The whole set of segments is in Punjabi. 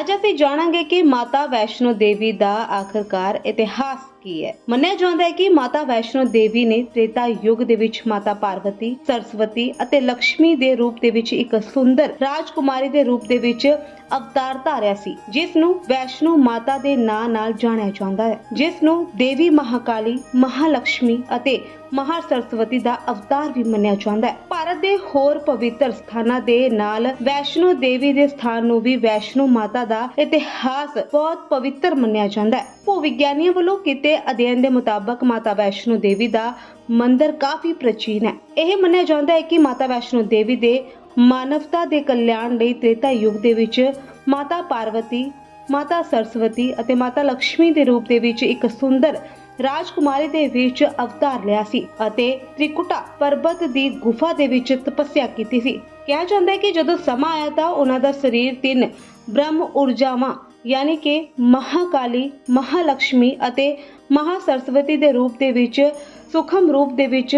ਅੱਜ ਅਸੀਂ ਜਾਣਾਂਗੇ ਕਿ ਮਾਤਾ ਵੈਸ਼ਨੋ ਦੇਵੀ ਦਾ ਆਖਰਕਾਰ ਇਤਿਹਾਸ ਕੀ ਹੈ? ਮੰਨਿਆ ਜਾਂਦਾ ਹੈ ਕਿ ਮਾਤਾ ਵੈਸ਼ਨੋ ਦੇਵੀ ਨੇ ਤ੍ਰੇਤਾ ਯੁੱਗ ਦੇ ਵਿੱਚ ਮਾਤਾ ਪਾਰਵਤੀ, ਸਰਸਵਤੀ ਅਤੇ ਲక్ష్ਮੀ ਦੇ ਰੂਪ ਦੇ ਵਿੱਚ ਇੱਕ ਸੁੰਦਰ ਰਾਜਕੁਮਾਰੀ ਦੇ ਰੂਪ ਦੇ ਵਿੱਚ ਅਵਤਾਰ ਧਾਰਿਆ ਸੀ, ਜਿਸ ਨੂੰ ਵੈਸ਼ਨੋ ਮਾਤਾ ਦੇ ਨਾਂ ਨਾਲ ਜਾਣਿਆ ਜਾਂਦਾ ਹੈ। ਜਿਸ ਨੂੰ ਦੇਵੀ ਮਹਾਕਾਲੀ ਮਹਾਲక్ష్ਮੀ ਅਤੇ ਮਹਾ ਸਰਸਵਤੀ ਦਾ ਅਵਤਾਰ ਵੀ ਮੰਨਿਆ ਜਾਂਦਾ ਹੈ। ਭਾਰਤ ਦੇ ਹੋਰ ਪਵਿੱਤਰ ਸਥਾਨਾਂ ਦੇ ਨਾਲ ਵੈਸ਼ਨੋ ਦੇਵੀ ਦੇ ਸਥਾਨ ਨੂੰ ਵੀ ਵੈਸ਼ਨੋ ਮਾਤਾ ਦਾ ਇਤਿਹਾਸ ਬਹੁਤ ਪਵਿੱਤਰ ਮੰਨਿਆ ਜਾਂਦਾ ਹੈ। ਭੂ ਵਿਗਿਆਨੀਆਂ ਵੱਲੋਂ ਕੀਤੇ ਕੀਤੇ ਅਧਿਐਨ ਦੇ ਮੁਤਾਬਕ ਮਾਤਾ ਵੈਸ਼ਨੋ ਦੇਵੀ ਦਾ ਮੰਦਿਰ ਕਾਫੀ ਪ੍ਰਾਚੀਨ ਹੈ। ਇਹ ਮੰਨਿਆ ਜਾਂਦਾ ਹੈ ਕਿ ਮਾਤਾ ਵੈਸ਼ਨੋ ਦੇਵੀ ਦੇ ਮਾਨਵਤਾ ਦੇ ਕਲਿਆਣ ਲਈ ਤ੍ਰੇਤਾ ਯੁੱਗ ਦੇ ਵਿੱਚ ਮਾਤਾ ਪਾਰਵਤੀ, ਮਾਤਾ ਸਰਸਵਤੀ ਅਤੇ ਮਾਤਾ ਲక్ష్ਮੀ ਦੇ ਰੂਪ ਦੇ ਵਿੱਚ ਇੱਕ ਸੁੰਦਰ ਰਾਜਕੁਮਾਰੀ ਦੇ ਵਿੱਚ ਅਵਤਾਰ ਲਿਆ ਸੀ ਅਤੇ ਤ੍ਰਿਕੁਟਾ ਪਰਬਤ ਦੀ ਗੁਫਾ ਦੇ ਵਿੱਚ ਤਪੱਸਿਆ ਕੀਤੀ ਸੀ। ਕਿਹਾ ਜਾਂਦਾ ਹੈ ਕਿ ਜਦੋਂ ਸਮਾਂ ਆਇਆ ਤਾਂ ਉਹਨਾਂ ਦਾ ਸਰੀਰ ਤਿੰਨ ਬ੍ਰਹਮ ਊਰਜਾਵਾਂ, ਯਾਨੀ ਕਿ ਮਹਾਕਾਲੀ ਮਹਾਲక్ష్ਮੀ ਅਤੇ ਮਹਾ ਸਰਸਵਤੀ ਦੇ ਰੂਪ ਦੇ ਵਿੱਚ, ਸੁਖਮ ਰੂਪ ਦੇ ਵਿੱਚ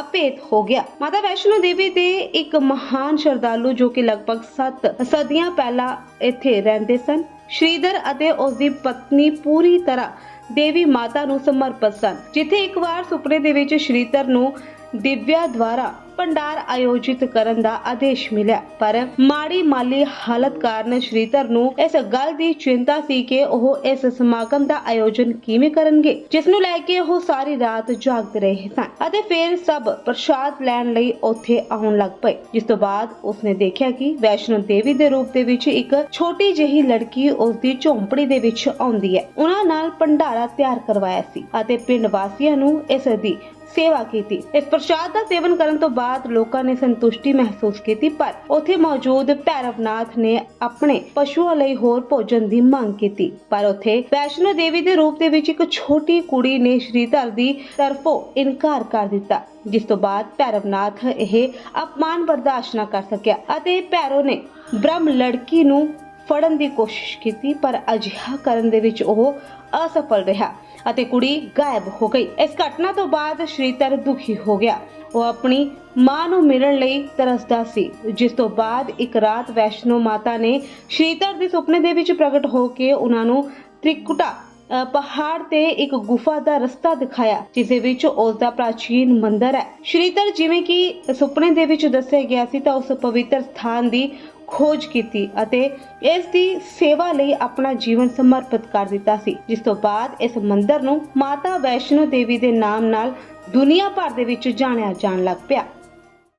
ਅਪੇਤ ਹੋ ਗਿਆ। ਮਾਤਾ ਵੈਸ਼ਨੋ ਦੇਵੀ ਦੇ ਇੱਕ ਮਹਾਨ ਸ਼ਰਧਾਲੂ ਜੋ ਕਿ ਲਗਭਗ 7 ਸਦੀਆਂ ਪਹਿਲਾਂ ਇੱਥੇ ਰਹਿੰਦੇ ਸਨ, ਸ਼੍ਰੀਧਰ ਅਤੇ ਉਸ ਦੀ ਪਤਨੀ ਪੂਰੀ ਤਰ੍ਹਾਂ ਦੇਵੀ ਮਾਤਾ ਨੂੰ ਸਮਰਪਿਤ ਸਨ। ਜਿੱਥੇ ਇੱਕ ਵਾਰ ਸੁਪਨੇ ਦੇ ਵਿੱਚ ਸ਼੍ਰੀਧਰ ਨੂੰ ਦਿਵਿਆ ਦੁਆਰਾ ਭੰਡਾਰ ਆਯੋਜਿਤ ਕਰਨ ਦਾ ਆਦੇਸ਼ ਮਿਲਿਆ, ਪਰ ਮਾੜੀ ਮਾਲੀ ਹਾਲਤ ਕਾਰਨ ਸ਼੍ਰੀਧਰ ਨੂੰ ਇਸ ਗੱਲ ਦੀ ਚਿੰਤਾ ਸੀ ਕਿ ਉਹ ਇਸ ਸਮਾਗਮ ਦਾ ਆਯੋਜਨ ਕਿਵੇਂ ਕਰਨਗੇ, ਜਿਸ ਨੂੰ ਲੈ ਕੇ ਉਹ ਸਾਰੀ ਰਾਤ ਜਾਗਦੇ ਰਹੇ ਸਨ ਅਤੇ ਫਿਰ ਸਭ ਪ੍ਰਸ਼ਾਦ ਲੈਣ ਲਈ ਉੱਥੇ ਆਉਣ ਲੱਗ ਪਏ। ਜਿਸ ਤੋਂ ਬਾਅਦ ਉਸਨੇ ਦੇਖਿਆ ਕਿ ਵੈਸ਼ਨੋ ਦੇਵੀ ਦੇ ਰੂਪ ਦੇ ਵਿੱਚ ਇੱਕ ਛੋਟੀ ਜਿਹੀ ਲੜਕੀ ਉਸ ਦੀ ਝੌਂਪੜੀ ਦੇ ਵਿੱਚ ਆਉਂਦੀ ਹੈ। ਉਹਨਾਂ ਨਾਲ ਭੰਡਾਰਾ ਤਿਆਰ ਕਰਵਾਇਆ ਸੀ ਅਤੇ ਪਿੰਡ ਵਾਸੀਆਂ ਨੂੰ ਇਸ ਦੀ ਸੇਵਾ ਕੀਤੀ। ਇਸ ਪ੍ਰਸ਼ਾਦ ਦਾ ਸੇਵਨ ਕਰਨ ਤੋਂ ਬਾਅਦ ਲੋਕਾਂ ਨੇ ਸੰਤੁਸ਼ਟੀ ਮਹਿਸੂਸ ਕੀਤੀ, ਪਰ ਉੱਥੇ ਮੌਜੂਦ ਭੈਰਵਨਾਥ ਨੇ ਆਪਣੇ ਪਸ਼ੂਆਂ ਲਈ ਹੋਰ ਭੋਜਨ ਦੀ ਮੰਗ ਕੀਤੀ। ਪਰ ਉੱਥੇ ਵੈਸ਼ਨੋ ਦੇਵੀ ਦੇ ਰੂਪ ਦੇ ਵਿੱਚ ਇੱਕ ਛੋਟੀ ਕੁੜੀ ਨੇ ਸ਼੍ਰੀਧਰ ਦੀ ਤਰਫੋਂ ਇਨਕਾਰ ਕਰ ਦਿੱਤਾ, ਜਿਸ ਤੋਂ ਬਾਅਦ ਭੈਰਵਨਾਥ ਇਹ ਅਪਮਾਨ ਬਰਦਾਸ਼ਤ ਨਾ ਕਰ ਸਕਿਆ ਅਤੇ ਭੈਰੋ ਨੇ ਬ੍ਰਹਮ ਲੜਕੀ ਨੂੰ ਫੜਨ ਦੀ ਕੋਸ਼ਿਸ਼ ਕੀਤੀ, ਪਰ ਅਜਿਹਾ ਕਰਨ ਦੇ ਵਿੱਚ ਉਹ ਅਸਫਲ ਰਿਹਾ ਅਤੇ ਕੁੜੀ ਗਾਇਬ ਹੋ ਗਈ। ਇਸ ਘਟਨਾ ਤੋਂ ਬਾਅਦ ਸ਼੍ਰੀਧਰ ਦੁਖੀ ਹੋ ਗਿਆ। ਉਹ ਆਪਣੀ ਮਾਂ ਨੂੰ ਮਿਲਣ ਲਈ ਤਰਸਦਾ ਸੀ, ਜਿਸ ਤੋਂ ਬਾਅਦ ਇੱਕ ਰਾਤ ਵੈਸ਼ਨੋ ਮਾਤਾ ਨੇ ਸ਼੍ਰੀਧਰ ਦੇ ਸੁਪਨੇ ਦੇ ਵਿੱਚ ਪ੍ਰਗਟ ਹੋ ਕੇ ਉਹਨਾਂ ਨੂੰ ਤ੍ਰਿਕੁਟਾ ਪਹਾੜ ਤੇ ਇੱਕ ਗੁਫਾ ਦਾ ਰਸਤਾ ਦਿਖਾਇਆ, ਜਿਸ ਦੇ ਵਿੱਚ ਉਸ ਦਾ ਪ੍ਰਾਚੀਨ ਮੰਦਿਰ ਹੈ। ਸ਼੍ਰੀਧਰ ਜਿਵੇਂ ਕਿ ਸੁਪਨੇ ਦੇ ਵਿੱਚ ਦੱਸਿਆ ਗਿਆ ਸੀ, ਤਾਂ ਉਸ ਪਵਿੱਤਰ ਸਥਾਨ ਦੀ ਖੋਜ ਕੀਤੀ ਅਤੇ ਇਸ ਦੀ ਸੇਵਾ ਲਈ ਆਪਣਾ ਜੀਵਨ ਸਮਰਪਿਤ ਕਰ ਦਿੱਤਾ ਸੀ। ਜਿਸ ਤੋਂ ਬਾਅਦ ਇਸ ਮੰਦਿਰ ਨੂੰ ਮਾਤਾ ਵੈਸ਼ਨੋ ਦੇਵੀ ਦੇ ਨਾਮ ਨਾਲ ਦੁਨੀਆ ਭਰ ਦੇ ਵਿੱਚ ਜਾਣਿਆ ਜਾਣ ਲੱਗ ਪਿਆ।